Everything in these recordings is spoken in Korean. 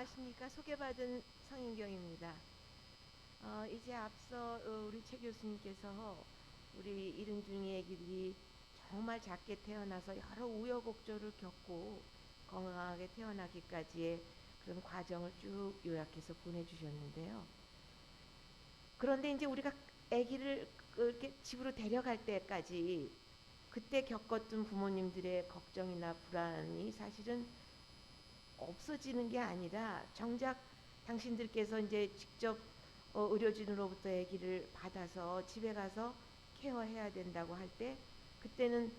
안녕하십니까. 소개받은 성인경입니다. 어, 이제 앞서 어, 우리 최 교수님께서 우리 이른중이 애기들이 정말 작게 태어나서 여러 우여곡절을 겪고 건강하게 태어나기까지의 그런 과정을 쭉 요약해서 보내주셨는데요. 그런데 이제 우리가 아기를 이렇게 집으로 데려갈 때까지 그때 겪었던 부모님들의 걱정이나 불안이 사실은 없어지는 게 아니라 정작 당신들께서 이제 직접 어, 의료진으로부터 아기를 받아서 집에 가서 케어해야 된다고 할 때 그때는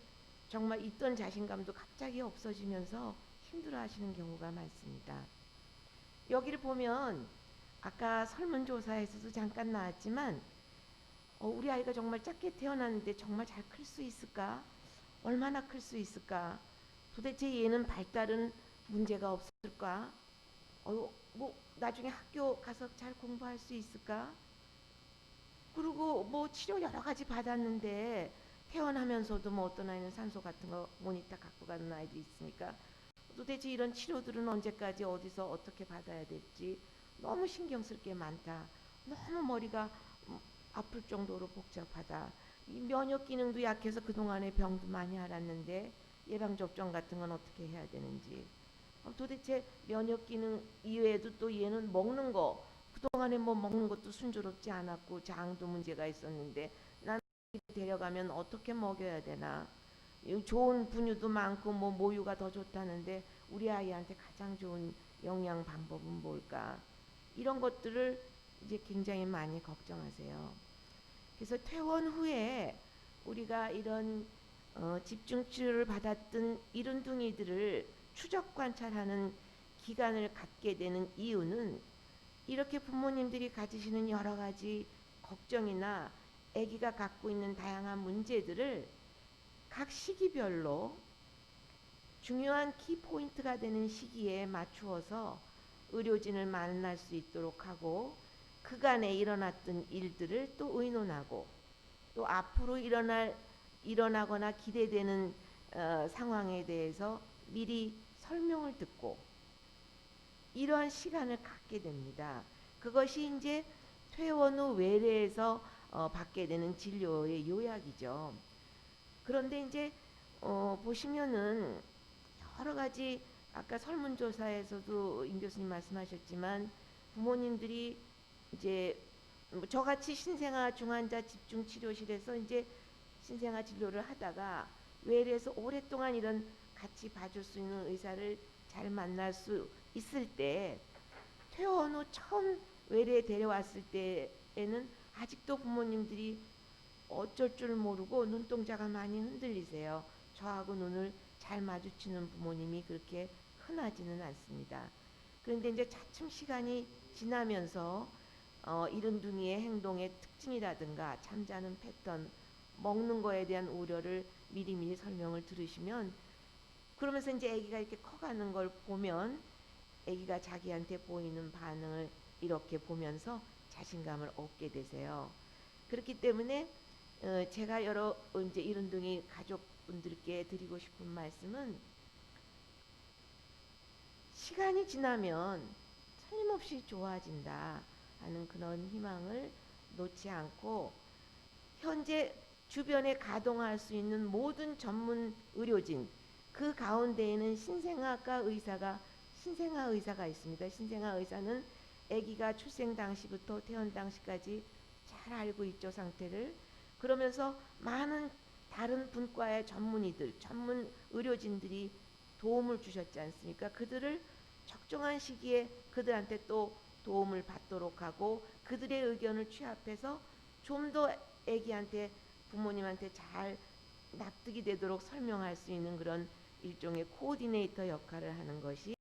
정말 있던 자신감도 갑자기 없어지면서 힘들어하시는 경우가 많습니다. 여기를 보면 아까 설문조사에서도 잠깐 나왔지만 어, 우리 아이가 정말 작게 태어났는데 정말 잘 클 수 있을까? 얼마나 클 수 있을까? 도대체 얘는 발달은 문제가 없을까? 어, 뭐 나중에 학교 가서 잘 공부할 수 있을까? 그리고 뭐 치료 여러 가지 받았는데 태어나면서도 뭐 어떤 아이는 산소 같은 거 모니터 갖고 가는 아이도 있으니까 도대체 이런 치료들은 언제까지 어디서 어떻게 받아야 될지 너무 신경 쓸 게 많다. 너무 머리가 음, 아플 정도로 복잡하다. 이 면역 기능도 약해서 그동안에 병도 많이 앓았는데 예방 접종 같은 건 어떻게 해야 되는지 어, 도대체 면역 기능 이외에도 또 얘는 먹는 거 그동안에 뭐 먹는 것도 순조롭지 않았고 장도 문제가 있었는데 난 데려가면 어떻게 먹여야 되나 이 좋은 분유도 많고 뭐 모유가 더 좋다는데 우리 아이한테 가장 좋은 영양 방법은 뭘까 이런 것들을 이제 굉장히 많이 걱정하세요. 그래서 퇴원 후에 우리가 이런 어, 집중 치료를 받았던 이른둥이들을 추적 관찰하는 기간을 갖게 되는 이유는 이렇게 부모님들이 가지시는 여러 가지 걱정이나 아기가 갖고 있는 다양한 문제들을 각 시기별로 중요한 키 포인트가 되는 시기에 맞추어서 의료진을 만날 수 있도록 하고 그간에 일어났던 일들을 또 의논하고 또 앞으로 일어날 일어나거나 기대되는 어, 상황에 대해서 미리 설명을 듣고 이러한 시간을 갖게 됩니다. 그것이 이제 퇴원 후 외래에서 어, 받게 되는 진료의 요약이죠. 그런데 이제 어, 보시면은 여러 가지 아까 설문조사에서도 임 교수님 말씀하셨지만 부모님들이 이제 뭐 저같이 신생아 중환자 집중 치료실에서 이제 신생아 진료를 하다가 외래에서 오랫동안 이런 같이 봐줄 수 있는 의사를 잘 만날 수 있을 때 퇴원 후 처음 외래에 데려왔을 때에는 아직도 부모님들이 어쩔 줄 모르고 눈동자가 많이 흔들리세요. 저하고 눈을 잘 마주치는 부모님이 그렇게 흔하지는 않습니다. 그런데 이제 차츰 시간이 지나면서 어, 이른 둥이의 행동의 특징이라든가 잠자는 패턴, 먹는 거에 대한 우려를 미리미리 설명을 들으시면 그러면서 이제 아기가 이렇게 커가는 걸 보면 아기가 자기한테 보이는 반응을 이렇게 보면서 자신감을 얻게 되세요. 그렇기 때문에 어, 제가 여러 이제 이른둥이 가족분들께 드리고 싶은 말씀은 시간이 지나면 틀림없이 좋아진다 하는 그런 희망을 놓지 않고 현재 주변에 가동할 수 있는 모든 전문 의료진 그 가운데에는 신생아과 의사가 신생아 의사가 있습니다. 신생아 의사는 아기가 출생 당시부터 태어난 당시까지 잘 알고 있죠 상태를 그러면서 많은 다른 분과의 전문의들 전문 의료진들이 도움을 주셨지 않습니까? 그들을 적정한 시기에 그들한테 또 도움을 받도록 하고 그들의 의견을 취합해서 좀더 아기한테 부모님한테 잘 납득이 되도록 설명할 수 있는 그런 일종의 코디네이터 역할을 하는 것이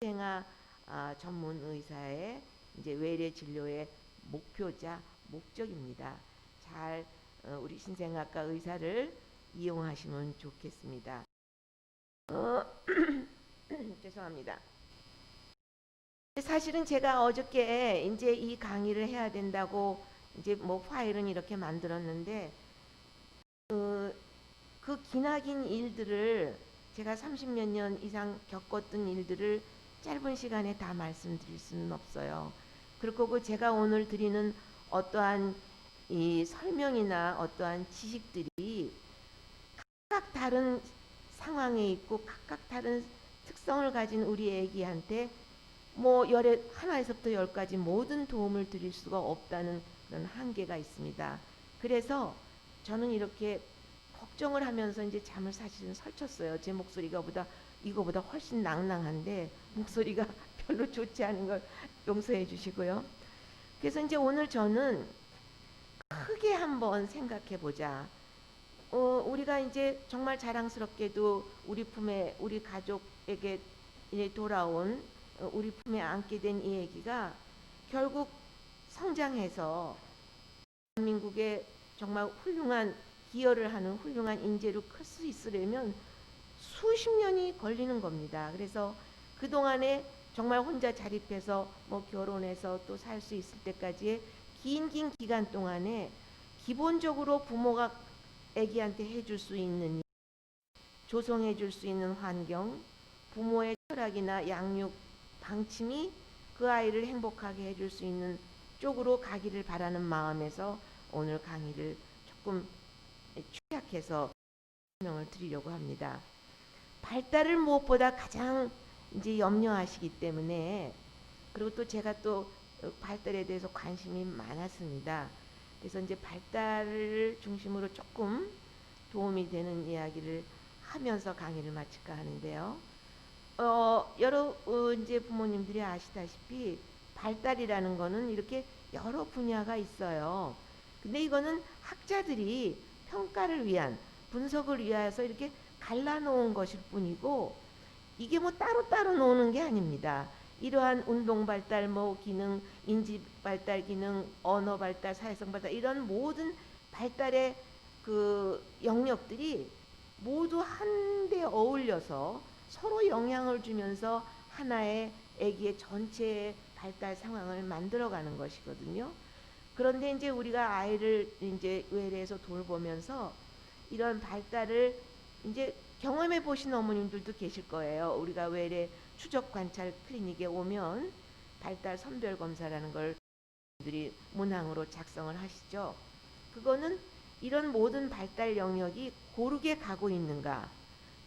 생아 아, 전문 의사의 이제 외래 진료의 목표자 목적입니다. 잘 어, 우리 신생아과 의사를 이용하시면 좋겠습니다. 어, 죄송합니다. 사실은 제가 어저께 이제 이 강의를 해야 된다고 이제 뭐 파일은 이렇게 만들었는데 그, 그 기나긴 일들을 제가 30몇 년 이상 겪었던 일들을 짧은 시간에 다 말씀드릴 수는 없어요. 그리고 제가 오늘 드리는 어떠한 이 설명이나 어떠한 지식들이 각각 다른 상황에 있고 각각 다른 특성을 가진 우리 애기한테 뭐 열에 하나에서부터 열까지 모든 도움을 드릴 수가 없다는 그런 한계가 있습니다. 그래서 저는 이렇게 걱정을 하면서 이제 잠을 사실은 설쳤어요. 제 목소리가 보다 이거보다 훨씬 낭낭한데 목소리가 별로 좋지 않은 걸 용서해 주시고요. 그래서 이제 오늘 저는 크게 한번 생각해 보자. 어, 우리가 이제 정말 자랑스럽게도 우리 품에 우리 가족에게 돌아온 어, 우리 품에 안게 된 이 얘기가 결국 성장해서 대한민국에 정말 훌륭한 기여를 하는 훌륭한 인재로 클 수 있으려면 수십 년이 걸리는 겁니다. 그래서 그동안에 정말 혼자 자립해서 뭐 결혼해서 또 살 수 있을 때까지의 긴긴 기간 동안에 기본적으로 부모가 아기한테 해줄 수 있는 조성해 줄 수 있는 환경, 부모의 철학이나 양육 방침이 그 아이를 행복하게 해줄 수 있는 쪽으로 가기를 바라는 마음에서 오늘 강의를 조금 취약해서 설명을 드리려고 합니다. 발달을 무엇보다 가장 이제 염려하시기 때문에 그리고 또 제가 또 발달에 대해서 관심이 많았습니다. 그래서 이제 발달을 중심으로 조금 도움이 되는 이야기를 하면서 강의를 마칠까 하는데요. 어, 여러 어, 이제 부모님들이 아시다시피 발달이라는 거는 이렇게 여러 분야가 있어요. 근데 이거는 학자들이 평가를 위한 분석을 위해서 이렇게 갈라놓은 것일 뿐이고 이게 뭐 따로따로 노는 게 아닙니다. 이러한 운동 발달, 뭐 기능, 인지 발달 기능, 언어 발달, 사회성 발달 이런 모든 발달의 그 영역들이 모두 한데 어울려서 서로 영향을 주면서 하나의 아기의 전체 발달 상황을 만들어가는 것이거든요. 그런데 이제 우리가 아이를 이제 외래에서 돌보면서 이런 발달을 이제 경험해 보신 어머님들도 계실 거예요. 우리가 외래 추적 관찰 클리닉에 오면 발달 선별 검사라는 걸 들이 문항으로 작성을 하시죠. 그거는 이런 모든 발달 영역이 고르게 가고 있는가,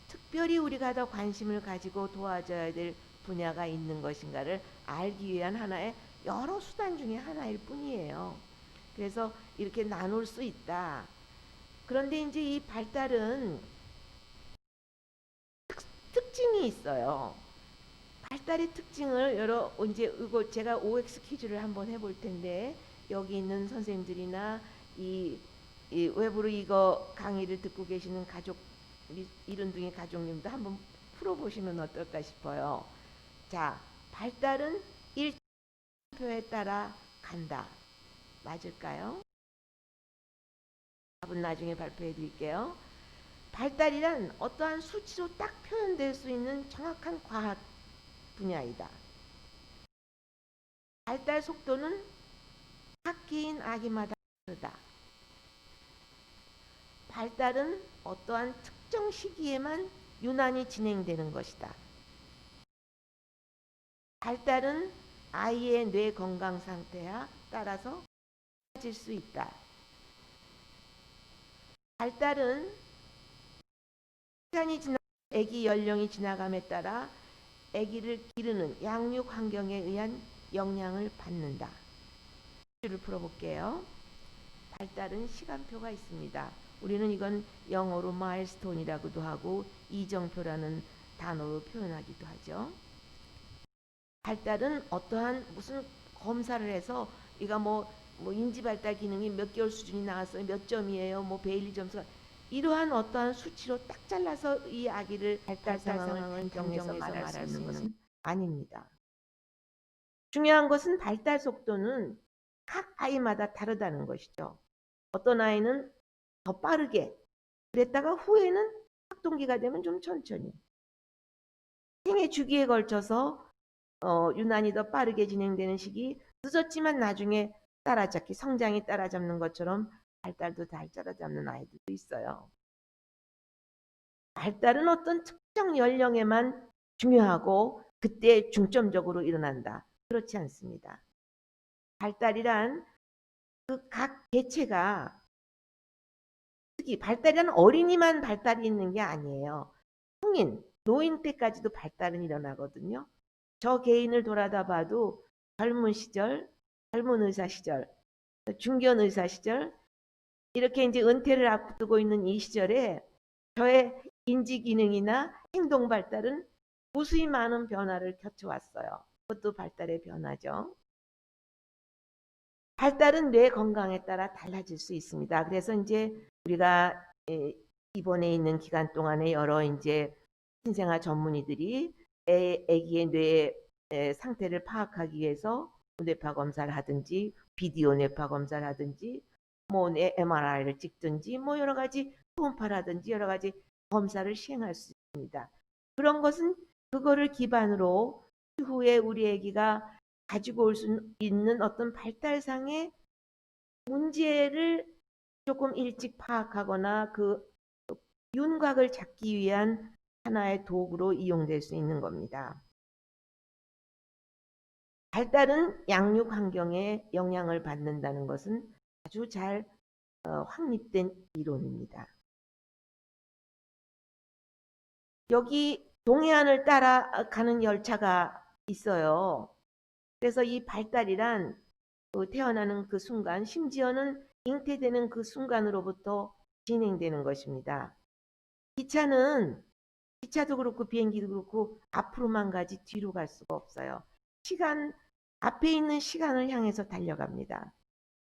특별히 우리가 더 관심을 가지고 도와줘야 될 분야가 있는 것인가를 알기 위한 하나의 여러 수단 중에 하나일 뿐이에요. 그래서 이렇게 나눌 수 있다. 그런데 이제 이 발달은 특, 특징이 있어요. 발달의 특징을 여러 이제 이거 제가 OX 퀴즈를 한번 해볼 텐데 여기 있는 선생님들이나 이, 이 외부로 이거 강의를 듣고 계시는 가족 이른둥이 가족님도 한번 풀어보시면 어떨까 싶어요. 자, 발달은 일 표에 따라 간다. 맞을까요? 답은 나중에 발표해 드릴게요. 발달이란 어떠한 수치로 딱 표현될 수 있는 정확한 과학 분야이다. 발달 속도는 각 개인 아기마다 다르다. 발달은 어떠한 특정 시기에만 유난히 진행되는 것이다. 발달은 아이의 뇌 건강 상태에 따라서 달라질 수 있다. 발달은 시간이 지나 아기 연령이 지나감에 따라 아기를 기르는 양육 환경에 의한 영향을 받는다. 를 풀어볼게요. 발달은 시간표가 있습니다. 우리는 이건 영어로 마일스톤이라고도 하고 이정표라는 단어로 표현하기도 하죠. 발달은 어떠한 무슨 검사를 해서 이가 뭐, 뭐 인지 발달 기능이 몇 개월 수준이 나왔어요. 몇 점이에요. 뭐 베일리 점수가 이러한 어떠한 수치로 딱 잘라서 이 아기를 발달 상황을 정해서 말할 수 있는 것은 아닙니다. 중요한 것은 발달 속도는 각 아이마다 다르다는 것이죠. 어떤 아이는 더 빠르게 그랬다가 후에는 학동기가 되면 좀 천천히 생애 주기에 걸쳐서 어, 유난히 더 빠르게 진행되는 시기 늦었지만 나중에 따라잡기 성장이 따라잡는 것처럼 발달도 잘 따라잡는 아이들도 있어요. 발달은 어떤 특정 연령에만 중요하고 그때 중점적으로 일어난다. 그렇지 않습니다. 발달이란 그 각 개체가 특히 발달이란 어린이만 발달이 있는 게 아니에요. 성인, 노인 때까지도 발달은 일어나거든요. 저 개인을 돌아다 봐도 젊은 시절, 젊은 의사 시절, 중견 의사 시절, 이렇게 이제 은퇴를 앞두고 있는 이 시절에 저의 인지 기능이나 행동 발달은 무수히 많은 변화를 거쳐왔어요. 그것도 발달의 변화죠. 발달은 뇌 건강에 따라 달라질 수 있습니다. 그래서 이제 우리가 에, 입원해 있는 기간 동안에 여러 이제 신생아 전문의들이 애, 아기의 뇌 에, 상태를 파악하기 위해서 뇌파 검사를 하든지 비디오 뇌파 검사를 하든지 뭐 MRI를 찍든지 뭐 여러 가지 초음파라든지 여러 가지 검사를 시행할 수 있습니다. 그런 것은 그거를 기반으로 추후에 우리 아기가 가지고 올 수 있는 어떤 발달상의 문제를 조금 일찍 파악하거나 그 윤곽을 잡기 위한 하나의 도구로 이용될 수 있는 겁니다. 발달은 양육 환경에 영향을 받는다는 것은 아주 잘 어, 확립된 이론입니다. 여기 동해안을 따라가는 열차가 있어요. 그래서 이 발달이란 그 태어나는 그 순간, 심지어는 잉태되는 그 순간으로부터 진행되는 것입니다. 기차는 기차도 그렇고 비행기도 그렇고 앞으로만 가지 뒤로 갈 수가 없어요. 시간 앞에 있는 시간을 향해서 달려갑니다.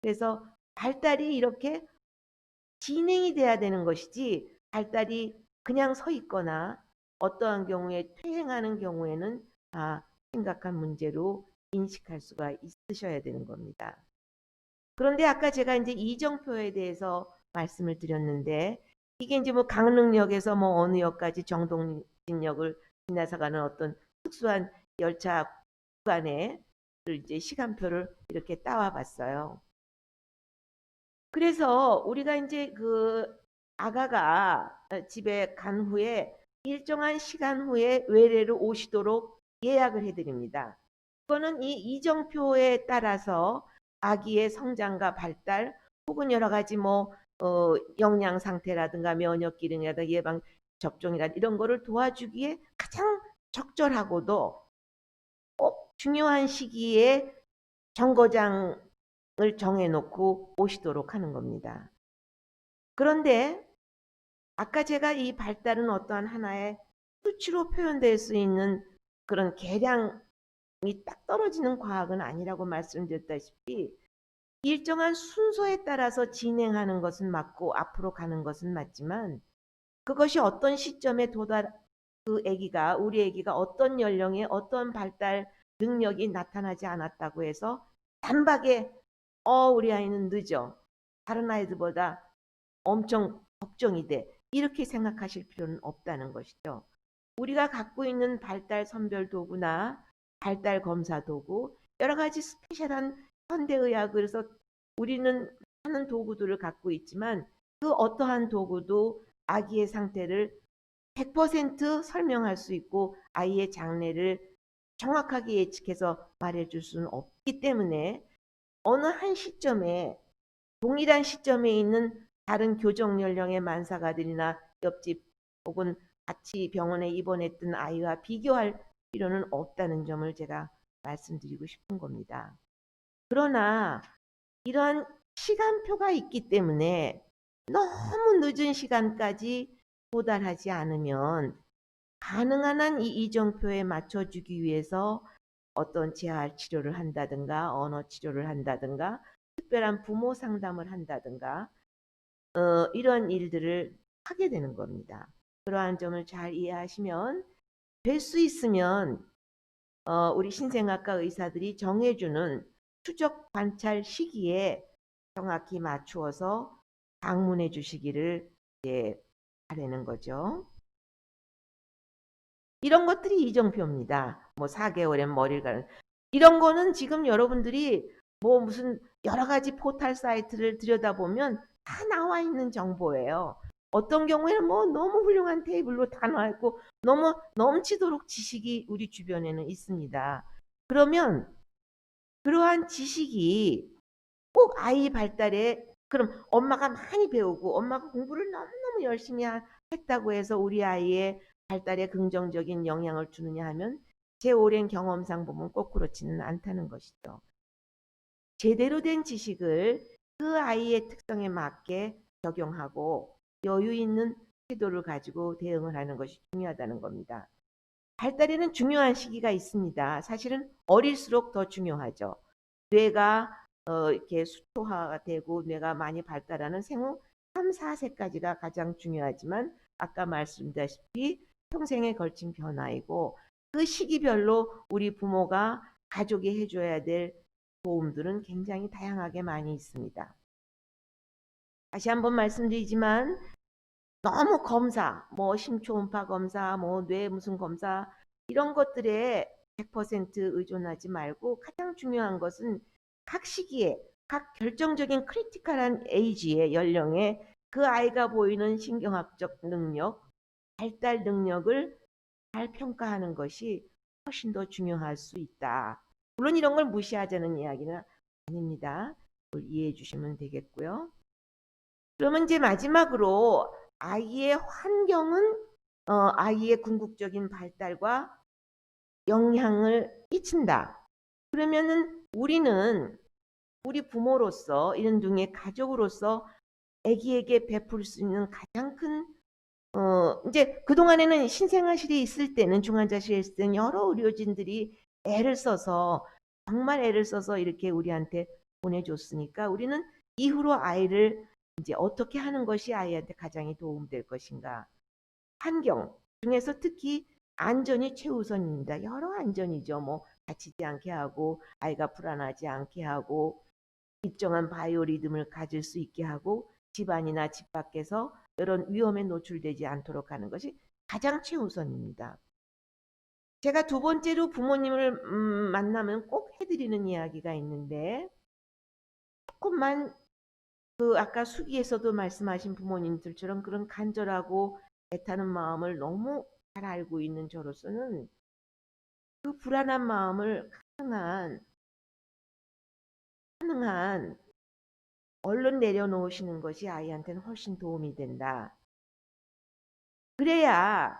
그래서 발달이 이렇게 진행이 돼야 되는 것이지 발달이 그냥 서 있거나 어떠한 경우에 퇴행하는 경우에는 아, 심각한 문제로 인식할 수가 있으셔야 되는 겁니다. 그런데 아까 제가 이제 이정표에 대해서 말씀을 드렸는데 이게 이제 뭐 강릉역에서 뭐 어느 역까지 정동진역을 지나서 가는 어떤 특수한 열차 구간에 이제 시간표를 이렇게 따와 봤어요. 그래서 우리가 이제 그 아가가 집에 간 후에 일정한 시간 후에 외래로 오시도록 예약을 해드립니다. 그거는 이 이정표에 따라서 아기의 성장과 발달 혹은 여러 가지 뭐 어, 영양 상태라든가 면역 기능이라든가 예방 접종이라 이런 거를 도와주기에 가장 적절하고도 꼭 중요한 시기에 정거장을 정해놓고 오시도록 하는 겁니다. 그런데 아까 제가 이 발달은 어떠한 하나의 수치로 표현될 수 있는 그런 계량이 딱 떨어지는 과학은 아니라고 말씀드렸다시피 일정한 순서에 따라서 진행하는 것은 맞고 앞으로 가는 것은 맞지만 그것이 어떤 시점에 도달 그 아기가 우리 아기가 어떤 연령에 어떤 발달 능력이 나타나지 않았다고 해서 단박에 어 우리 아이는 늦어 다른 아이들보다 엄청 걱정이 돼 이렇게 생각하실 필요는 없다는 것이죠. 우리가 갖고 있는 발달 선별 도구나 발달 검사 도구 여러 가지 스페셜한 현대의학에서 우리는 하는 도구들을 갖고 있지만 그 어떠한 도구도 아기의 상태를 100% 설명할 수 있고 아이의 장래를 정확하게 예측해서 말해줄 수는 없기 때문에 어느 한 시점에 동일한 시점에 있는 다른 교정 연령의 만사가들이나 옆집 혹은 같이 병원에 입원했던 아이와 비교할 필요는 없다는 점을 제가 말씀드리고 싶은 겁니다. 그러나 이러한 시간표가 있기 때문에 너무 늦은 시간까지 도달하지 않으면 가능한 한 이 이정표에 맞춰주기 위해서 어떤 재활 치료를 한다든가 언어 치료를 한다든가 특별한 부모 상담을 한다든가 어, 이런 일들을 하게 되는 겁니다. 그러한 점을 잘 이해하시면 될 수 있으면 어, 우리 신생아과 의사들이 정해주는 추적 관찰 시기에 정확히 맞추어서 방문해 주시기를 예, 바라는 거죠. 이런 것들이 이정표입니다. 뭐 4개월엔 머리를 가는 이런 거는 지금 여러분들이 뭐 무슨 여러 가지 포털 사이트를 들여다보면 다 나와 있는 정보예요. 어떤 경우에는 뭐 너무 훌륭한 테이블로 다 나와 있고 너무 넘치도록 지식이 우리 주변에는 있습니다. 그러면 그러한 지식이 꼭 아이 발달에 그럼 엄마가 많이 배우고 엄마가 공부를 너무너무 열심히 하- 했다고 해서 우리 아이의 발달에 긍정적인 영향을 주느냐 하면 제 오랜 경험상 보면 꼭 그렇지는 않다는 것이죠. 제대로 된 지식을 그 아이의 특성에 맞게 적용하고 여유 있는 태도를 가지고 대응을 하는 것이 중요하다는 겁니다. 발달에는 중요한 시기가 있습니다. 사실은 어릴수록 더 중요하죠. 뇌가 어, 이렇게 수초화가 되고 뇌가 많이 발달하는 생후 3, 4세까지가 가장 중요하지만 아까 말씀드렸다시피 평생에 걸친 변화이고 그 시기별로 우리 부모가 가족이 해줘야 될 도움들은 굉장히 다양하게 많이 있습니다. 다시 한번 말씀드리지만 너무 검사, 뭐 심초음파 검사, 뭐 뇌 무슨 검사 이런 것들에 100% 의존하지 말고 가장 중요한 것은 각 시기에 각 결정적인 크리티컬한 에이지의 연령에 그 아이가 보이는 신경학적 능력, 발달 능력을 잘 평가하는 것이 훨씬 더 중요할 수 있다. 물론 이런 걸 무시하자는 이야기는 아닙니다. 이해해 주시면 되겠고요. 그러면 이제 마지막으로 아이의 환경은 어, 아이의 궁극적인 발달과 영향을 끼친다. 그러면은 우리는 우리 부모로서 이런 중에 가족으로서 아기에게 베풀 수 있는 가장 큰 어, 이제 그동안에는 신생아실에 있을 때는 중환자실에 있을 때는 여러 의료진들이 애를 써서 정말 애를 써서 이렇게 우리한테 보내줬으니까 우리는 이후로 아이를 이제 어떻게 하는 것이 아이한테 가장 도움될 것인가. 환경 중에서 특히 안전이 최우선입니다. 여러 안전이죠. 뭐 다치지 않게 하고 아이가 불안하지 않게 하고 일정한 바이오 리듬을 가질 수 있게 하고 집안이나 집 밖에서 이런 위험에 노출되지 않도록 하는 것이 가장 최우선입니다. 제가 두 번째로 부모님을 음, 만나면 꼭 해드리는 이야기가 있는데 조금만 그 아까 수기에서도 말씀하신 부모님들처럼 그런 간절하고 애타는 마음을 너무 잘 알고 있는 저로서는 그 불안한 마음을 가능한 가능한 얼른 내려놓으시는 것이 아이한테는 훨씬 도움이 된다. 그래야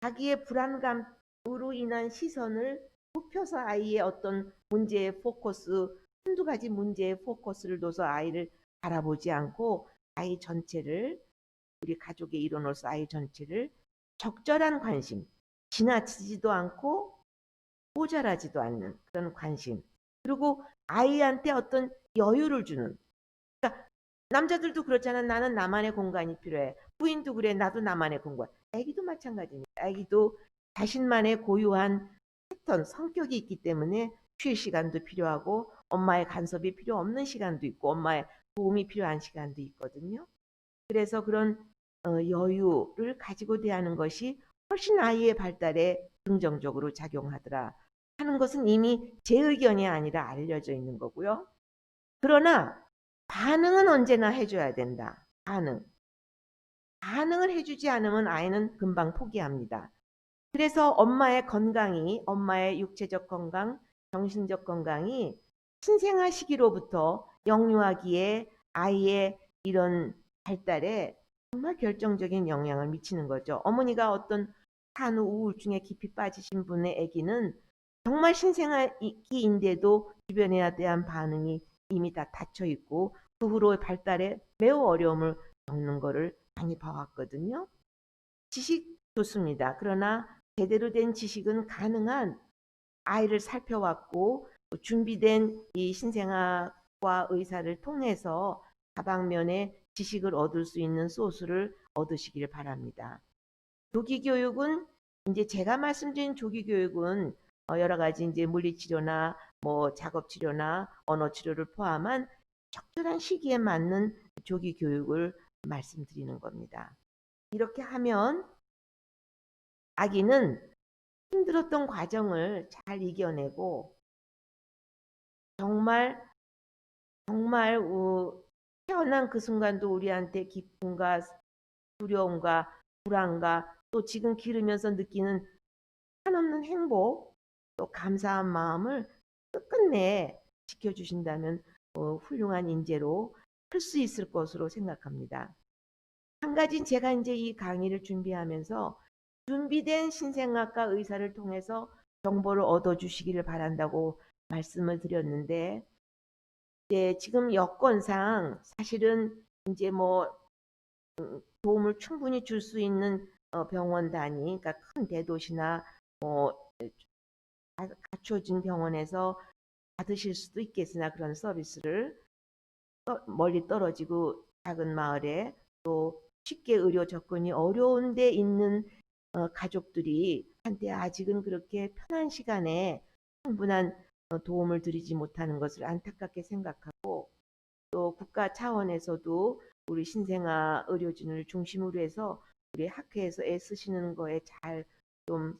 자기의 불안감으로 인한 시선을 좁혀서 아이의 어떤 문제의 포커스, 한두 가지 문제의 포커스를 둬서 아이를 바라보지 않고 아이 전체를 우리 가족의 일원으로서 아이 전체를 적절한 관심, 지나치지도 않고 모자라지도 않는 그런 관심, 그리고 아이한테 어떤 여유를 주는 그러니까 남자들도 그렇잖아. 나는 나만의 공간이 필요해. 부인도 그래. 나도 나만의 공간. 아기도 마찬가지입니다. 아기도 자신만의 고유한 패턴, 성격이 있기 때문에 쉴 시간도 필요하고 엄마의 간섭이 필요 없는 시간도 있고 엄마의 도움이 필요한 시간도 있거든요. 그래서 그런 어, 여유를 가지고 대하는 것이 훨씬 아이의 발달에 긍정적으로 작용하더라 하는 것은 이미 제 의견이 아니라 알려져 있는 거고요. 그러나 반응은 언제나 해줘야 된다. 반응. 반응을 해주지 않으면 아이는 금방 포기합니다. 그래서 엄마의 건강이, 엄마의 육체적 건강, 정신적 건강이 신생아 시기로부터 영유아기에 아이의 이런 발달에 정말 결정적인 영향을 미치는 거죠. 어머니가 어떤 산후 우울증에 깊이 빠지신 분의 아기는 정말 신생아기인데도 주변에 대한 반응이 이미 다 닫혀 있고 그 후로의 발달에 매우 어려움을 겪는 것을 많이 봐왔거든요. 지식 좋습니다. 그러나 제대로 된 지식은 가능한 아이를 살펴왔고 준비된 이 신생아 과 의사를 통해서 다방면에 지식을 얻을 수 있는 소스를 얻으시길 바랍니다. 조기 교육은 이제 제가 말씀드린 조기 교육은 어, 여러 가지 이제 물리치료나 뭐 작업치료나 언어치료를 포함한 적절한 시기에 맞는 조기 교육을 말씀드리는 겁니다. 이렇게 하면 아기는 힘들었던 과정을 잘 이겨내고 정말 정말 태어난 그 순간도 우리한테 기쁨과 두려움과 불안과 또 지금 기르면서 느끼는 한없는 행복 또 감사한 마음을 끝끝내 지켜주신다면 어, 훌륭한 인재로 클수 있을 것으로 생각합니다. 한 가지 제가 이제 이 강의를 준비하면서 준비된 신생아과 의사를 통해서 정보를 얻어 주시기를 바란다고 말씀을 드렸는데 이제 지금 여건상 사실은 이제 뭐 음, 도움을 충분히 줄 수 있는 어, 병원 단위, 그러니까 큰 대도시나 뭐 가- 갖춰진 병원에서 받으실 수도 있겠으나 그런 서비스를 떠- 멀리 떨어지고 작은 마을에 또 쉽게 의료 접근이 어려운 데 있는 어, 가족들이 한때 아직은 그렇게 편한 시간에 충분한 어, 도움을 드리지 못하는 것을 안타깝게 생각하고 또 국가 차원에서도 우리 신생아 의료진을 중심으로 해서 우리 학회에서 애쓰시는 거에 잘 좀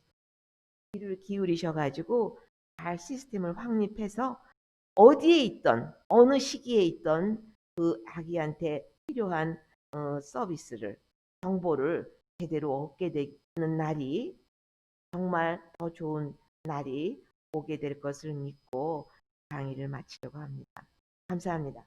귀를 기울이셔가지고 잘 시스템을 확립해서 어디에 있던 어느 시기에 있던 그 아기한테 필요한 어, 서비스를 정보를 제대로 얻게 되는 날이 정말 더 좋은 날이 오게 될 것을 믿고 강의를 마치려고 합니다. 감사합니다.